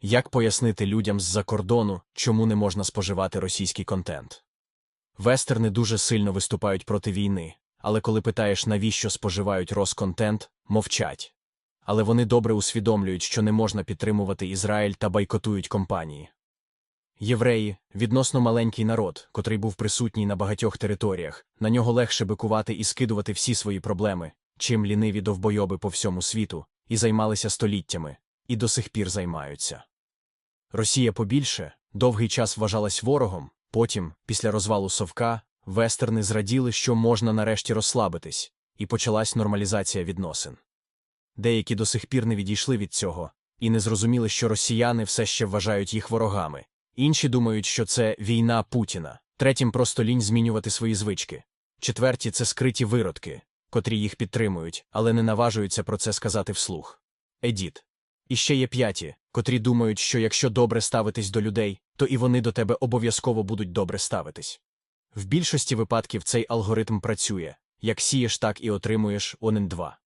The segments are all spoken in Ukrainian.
Як пояснити людям з-за кордону, чому не можна споживати російський контент? Вестерни дуже сильно виступають проти війни, але коли питаєш, навіщо споживають Росконтент, мовчать. Але вони добре усвідомлюють, що не можна підтримувати Ізраїль та бойкотують компанії. Євреї відносно маленький народ, котрий був присутній на багатьох територіях, на нього легше бикувати і скидувати всі свої проблеми, чим ліниві довбойоби по всьому світу, і займалися століттями, і до сих пір займаються. Росія побільше довгий час вважалась ворогом, потім, після розвалу Совка, вестерни зраділи, що можна нарешті розслабитись, і почалась нормалізація відносин. Деякі до сих пір не відійшли від цього і не зрозуміли, що росіяни все ще вважають їх ворогами. Інші думають, що це війна Путіна, третім просто лінь змінювати свої звички. Четверті це скриті виродки, котрі їх підтримують, але не наважуються про це сказати вслух. Едіт. І ще є п'яті, котрі думають, що якщо добре ставитись до людей, то і вони до тебе обов'язково будуть добре ставитись. В більшості випадків цей алгоритм працює як сієш, так і отримуєш онен два.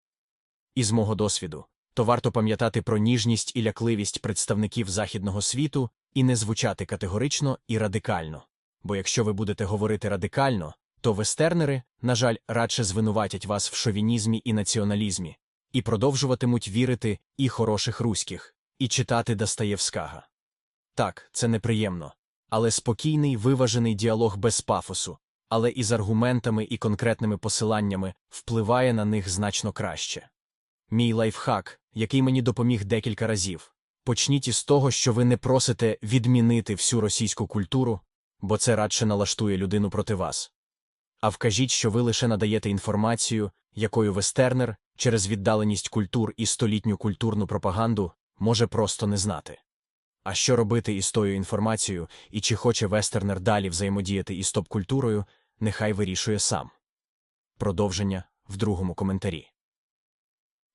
Із мого досвіду, то варто пам'ятати про ніжність і лякливість представників західного світу і не звучати категорично і радикально. Бо якщо ви будете говорити радикально, то вестернери, на жаль, радше звинуватять вас в шовінізмі і націоналізмі, і продовжуватимуть вірити і хороших руських, і читати Достоєвскага. Так, це неприємно, але спокійний, виважений діалог без пафосу, але із аргументами і конкретними посиланнями впливає на них значно краще. Мій лайфхак, який мені допоміг декілька разів. Почніть із того, що ви не просите відмінити всю російську культуру, бо це радше налаштує людину проти вас. А вкажіть, що ви лише надаєте інформацію, якою вестернер через віддаленість культур і столітню культурну пропаганду може просто не знати. А що робити із тою інформацією, і чи хоче вестернер далі взаємодіяти із топ-культурою, нехай вирішує сам. Продовження в другому коментарі.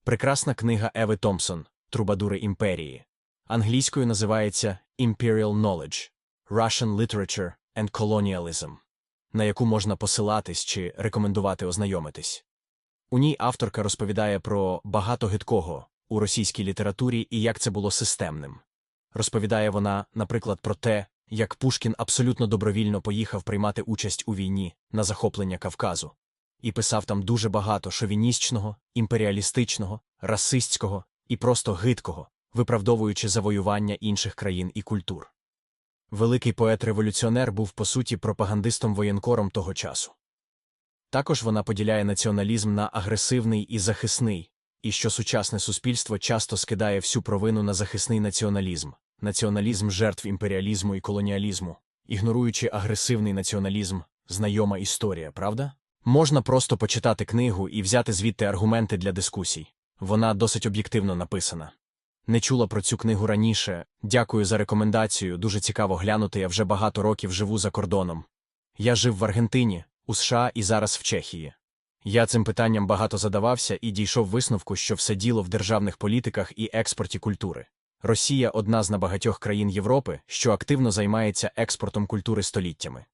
Прекрасна книга Еви Томпсон Трубадури імперії. Англійською називається Imperial Knowledge Russian Literature and Colonialism, на яку можна посилатись чи рекомендувати ознайомитись. У ній авторка розповідає про багато гидкого у російській літературі і як це було системним. Розповідає вона, наприклад, про те, як Пушкін абсолютно добровільно поїхав приймати участь у війні на захоплення Кавказу, і писав там дуже багато шовіністичного, імперіалістичного, расистського і просто гидкого, виправдовуючи завоювання інших країн і культур. Великий поет-революціонер був по суті пропагандистом воєнкором того часу. Також вона поділяє націоналізм на агресивний і захисний, і що сучасне суспільство часто скидає всю провину на захисний націоналізм, націоналізм жертв імперіалізму і колоніалізму, ігноруючи агресивний націоналізм, знайома історія, правда? Можна просто почитати книгу і взяти звідти аргументи для дискусій. Вона досить об'єктивно написана. Не чула про цю книгу раніше. Дякую за рекомендацію. Дуже цікаво глянути. Я вже багато років живу за кордоном. Я жив в Аргентині, у США і зараз в Чехії. Я цим питанням багато задавався і дійшов висновку, що все діло в державних політиках і експорті культури. Росія одна з набагатьох країн Європи, що активно займається експортом культури століттями.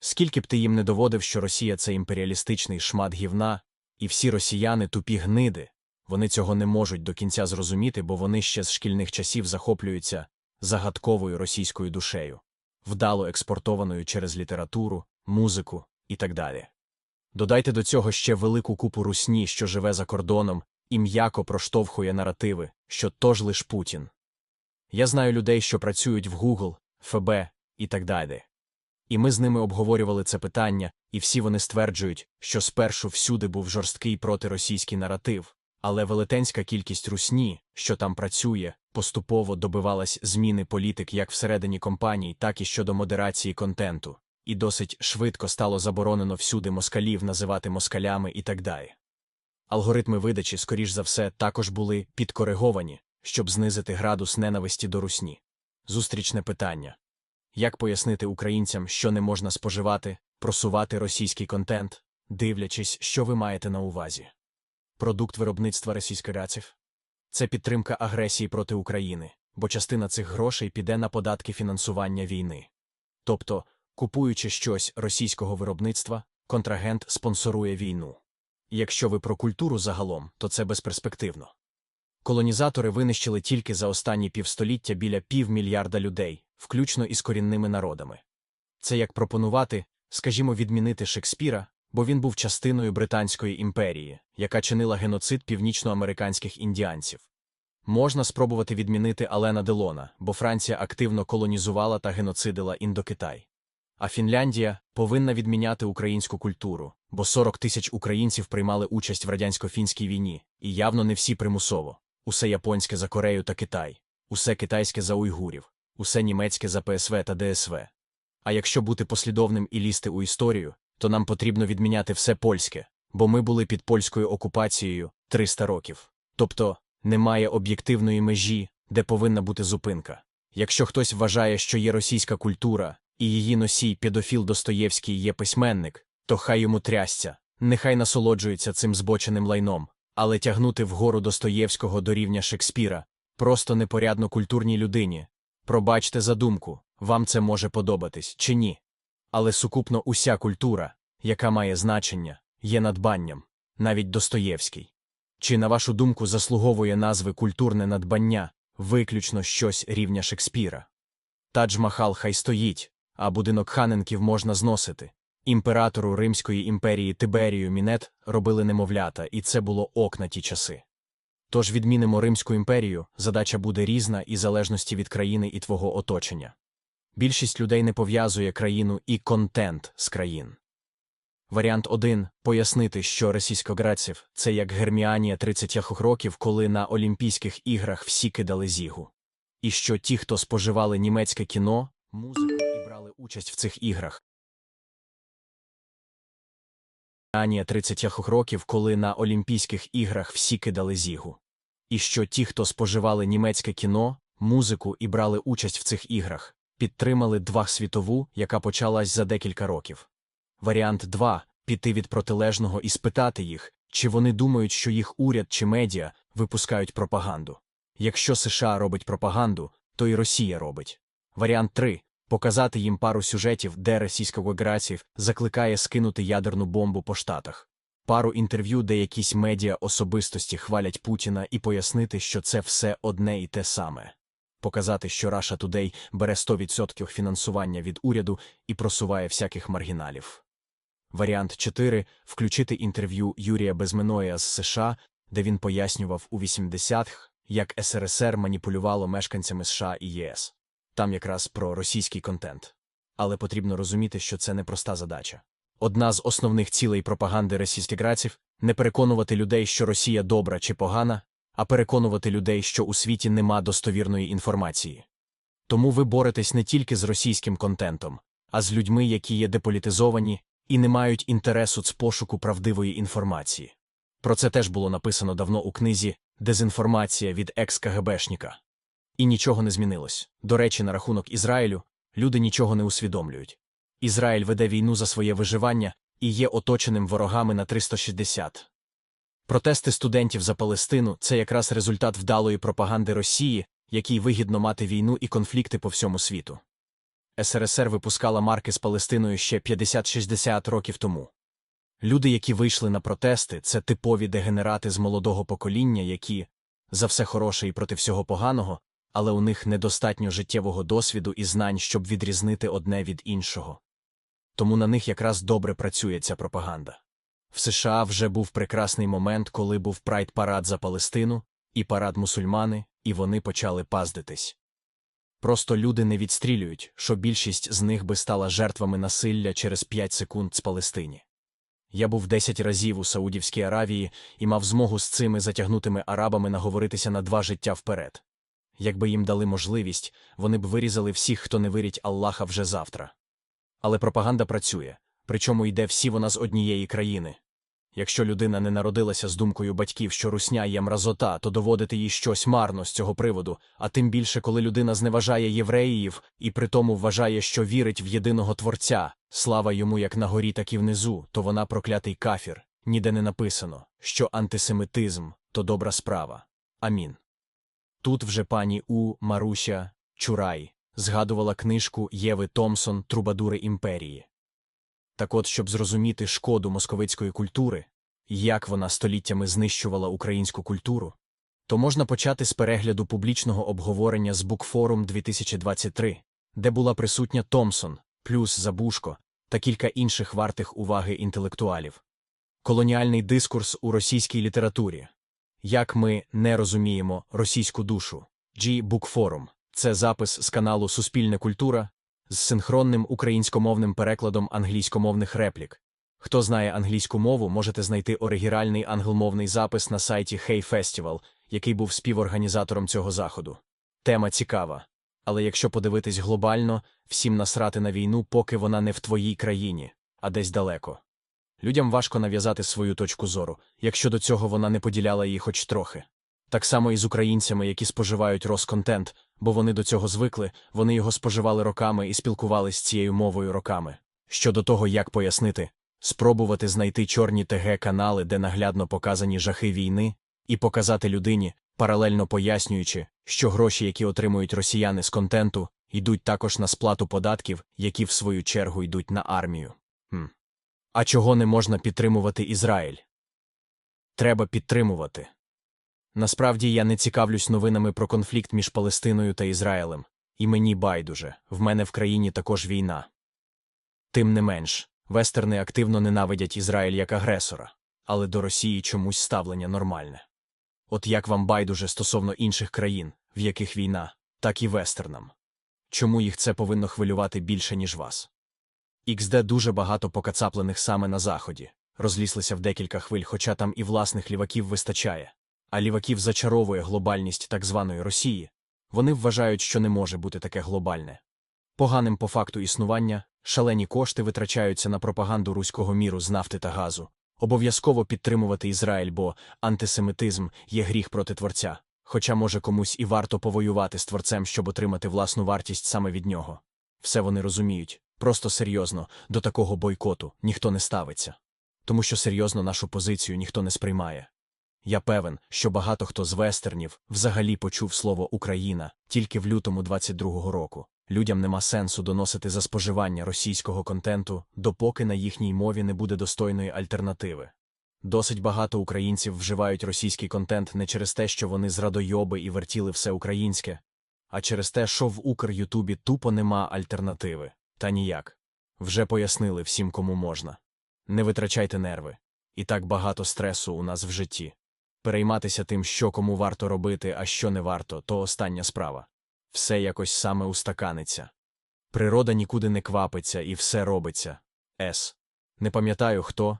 Скільки б ти їм не доводив, що Росія це імперіалістичний шмат гівна, і всі росіяни тупі гниди, вони цього не можуть до кінця зрозуміти, бо вони ще з шкільних часів захоплюються загадковою російською душею, вдало експортованою через літературу, музику і так далі. Додайте до цього ще велику купу русні, що живе за кордоном, і м'яко проштовхує наративи, що тож лиш Путін. Я знаю людей, що працюють в Google, ФБ і так далі. І ми з ними обговорювали це питання, і всі вони стверджують, що спершу всюди був жорсткий протиросійський наратив, але велетенська кількість русні, що там працює, поступово добивалась зміни політик як всередині компаній, так і щодо модерації контенту, і досить швидко стало заборонено всюди москалів називати москалями і так далі. Алгоритми видачі, скоріш за все, також були підкориговані, щоб знизити градус ненависті до русні. Зустрічне питання як пояснити українцям, що не можна споживати, просувати російський контент, дивлячись, що ви маєте на увазі? Продукт виробництва російськоряців? Це підтримка агресії проти України, бо частина цих грошей піде на податки фінансування війни. Тобто, купуючи щось російського виробництва, контрагент спонсорує війну. Якщо ви про культуру загалом, то це безперспективно. Колонізатори винищили тільки за останні півстоліття біля півмільярда людей, включно із корінними народами. Це як пропонувати, скажімо, відмінити Шекспіра, бо він був частиною Британської імперії, яка чинила геноцид північноамериканських індіанців. Можна спробувати відмінити Алена Делона, бо Франція активно колонізувала та геноцидила Індокитай. А Фінляндія повинна відміняти українську культуру, бо 40 тисяч українців приймали участь в радянсько-фінській війні, і явно не всі примусово. Усе японське за Корею та Китай, усе китайське за уйгурів, усе німецьке за ПСВ та ДСВ. А якщо бути послідовним і лізти у історію, то нам потрібно відміняти все польське, бо ми були під польською окупацією 300 років. Тобто немає об'єктивної межі, де повинна бути зупинка. Якщо хтось вважає, що є російська культура, і її носій педофіл Достоєвський є письменник, то хай йому трясця, нехай насолоджується цим збоченим лайном, але тягнути вгору Достоєвського до рівня Шекспіра просто непорядно культурній людині. Пробачте за думку, вам це може подобатись чи ні. Але сукупно уся культура, яка має значення, є надбанням, навіть Достоєвський. Чи, на вашу думку, заслуговує назви культурне надбання виключно щось рівня Шекспіра? Тадж-Махал хай стоїть, а будинок ханенків можна зносити. Імператору Римської імперії Тиберію Мінет робили немовлята, і це було ок на ті часи. Тож відмінимо Римську імперію, задача буде різна і залежності від країни і твого оточення. Більшість людей не пов'язує країну і контент з країн. Варіант 1 – пояснити, що російськоградців – це як Герміанія 30 років, коли на Олімпійських іграх всі кидали зігу. І що ті, хто споживали німецьке кіно, музику і брали участь в цих іграх. Герміанія 30 років, коли на Олімпійських іграх всі кидали зігу. І що ті, хто споживали німецьке кіно, музику і брали участь в цих іграх, підтримали два світову, яка почалась за декілька років. Варіант 2 піти від протилежного і спитати їх, чи вони думають, що їх уряд чи медіа випускають пропаганду. Якщо США робить пропаганду, то і Росія робить. Варіант 3 показати їм пару сюжетів, де російськограців закликає скинути ядерну бомбу по штатах, пару інтерв'ю, де якісь медіа особистості хвалять Путіна і пояснити, що це все одне і те саме. Показати, що Russia Today бере 100% фінансування від уряду і просуває всяких маргіналів. Варіант 4 включити інтерв'ю Юрія Безменоя з США, де він пояснював у 80-х, як СРСР маніпулювало мешканцями США і ЄС. Там якраз про російський контент. Але потрібно розуміти, що це непроста задача. Одна з основних цілей пропаганди російських не переконувати людей, що Росія добра чи погана, а переконувати людей, що у світі нема достовірної інформації. Тому ви боретесь не тільки з російським контентом, а з людьми, які є деполітизовані і не мають інтересу з пошуку правдивої інформації. Про це теж було написано давно у книзі Дезінформація від екс-КГБшника. І нічого не змінилось. До речі, на рахунок Ізраїлю люди нічого не усвідомлюють. Ізраїль веде війну за своє виживання і є оточеним ворогами на 360. Протести студентів за Палестину це якраз результат вдалої пропаганди Росії, якій вигідно мати війну і конфлікти по всьому світу. СРСР випускала марки з Палестиною ще 50-60 років тому. Люди, які вийшли на протести, це типові дегенерати з молодого покоління, які за все хороше і проти всього поганого, але у них недостатньо життєвого досвіду і знань, щоб відрізнити одне від іншого. Тому на них якраз добре працює ця пропаганда. В США вже був прекрасний момент, коли був прайд парад за Палестину і парад мусульмани, і вони почали паздитись. Просто люди не відстрілюють, що більшість з них би стала жертвами насилля через 5 секунд з Палестині. Я був 10 разів у Саудівській Аравії і мав змогу з цими затягнутими арабами наговоритися на два життя вперед. Якби їм дали можливість, вони б вирізали всіх, хто не вирить Аллаха вже завтра. Але пропаганда працює, причому йде всі вона з однієї країни. Якщо людина не народилася з думкою батьків, що русня є мразота, то доводити їй щось марно з цього приводу, а тим більше, коли людина зневажає євреїв і при тому вважає, що вірить в єдиного Творця, слава йому як на горі, так і внизу, то вона проклятий кафір. Ніде не написано, що антисемитизм то добра справа. Амін. Тут вже пані У. Маруся Чурай згадувала книжку Єви Томсон Трубадури імперії. Так от, щоб зрозуміти шкоду московицької культури, як вона століттями знищувала українську культуру, то можна почати з перегляду публічного обговорення з Букфорум 2023, де була присутня Томсон, плюс Забушко та кілька інших вартих уваги інтелектуалів. Колоніальний дискурс у російській літературі. Як ми не розуміємо російську душу. G Bookforum – це запис з каналу Суспільне культура з синхронним українськомовним перекладом англійськомовних реплік. Хто знає англійську мову, можете знайти оригінальний англомовний запис на сайті Hey Festival, який був співорганізатором цього заходу. Тема цікава. Але якщо подивитись глобально, всім насрати на війну, поки вона не в твоїй країні, а десь далеко. Людям важко нав'язати свою точку зору, якщо до цього вона не поділяла її хоч трохи. Так само і з українцями, які споживають Росконтент, бо вони до цього звикли, вони його споживали роками і спілкувались цією мовою роками. Щодо того, як пояснити, спробувати знайти чорні ТГ-канали, де наглядно показані жахи війни, і показати людині, паралельно пояснюючи, що гроші, які отримують росіяни з контенту, йдуть також на сплату податків, які в свою чергу йдуть на армію. Хм. А чого не можна підтримувати Ізраїль? Треба підтримувати. Насправді я не цікавлюсь новинами про конфлікт між Палестиною та Ізраїлем, і мені байдуже, в мене в країні також війна. Тим не менш, вестерни активно ненавидять Ізраїль як агресора, але до Росії чомусь ставлення нормальне. От як вам байдуже стосовно інших країн, в яких війна, так і вестернам. Чому їх це повинно хвилювати більше, ніж вас? XD дуже багато покацаплених саме на заході, розліслися в декілька хвиль, хоча там і власних ліваків вистачає. А ліваків зачаровує глобальність так званої Росії. Вони вважають, що не може бути таке глобальне. Поганим по факту існування, шалені кошти витрачаються на пропаганду руського міру з нафти та газу. Обов'язково підтримувати Ізраїль, бо антисемитизм є гріх проти творця, хоча може комусь і варто повоювати з творцем, щоб отримати власну вартість саме від нього. Все вони розуміють, просто серйозно, до такого бойкоту ніхто не ставиться. Тому що серйозно нашу позицію ніхто не сприймає. Я певен, що багато хто з вестернів взагалі почув слово Україна тільки в лютому 22-го року. Людям нема сенсу доносити за споживання російського контенту, допоки на їхній мові не буде достойної альтернативи. Досить багато українців вживають російський контент не через те, що вони зрадойоби і вертіли все українське, а через те, що в Укр-Ютубі тупо нема альтернативи. Та ніяк. Вже пояснили всім, кому можна. Не витрачайте нерви. І так багато стресу у нас в житті. Перейматися тим, що кому варто робити, а що не варто, то остання справа. Все якось саме устаканиться. Природа нікуди не квапиться і все робиться. С. Не пам'ятаю хто,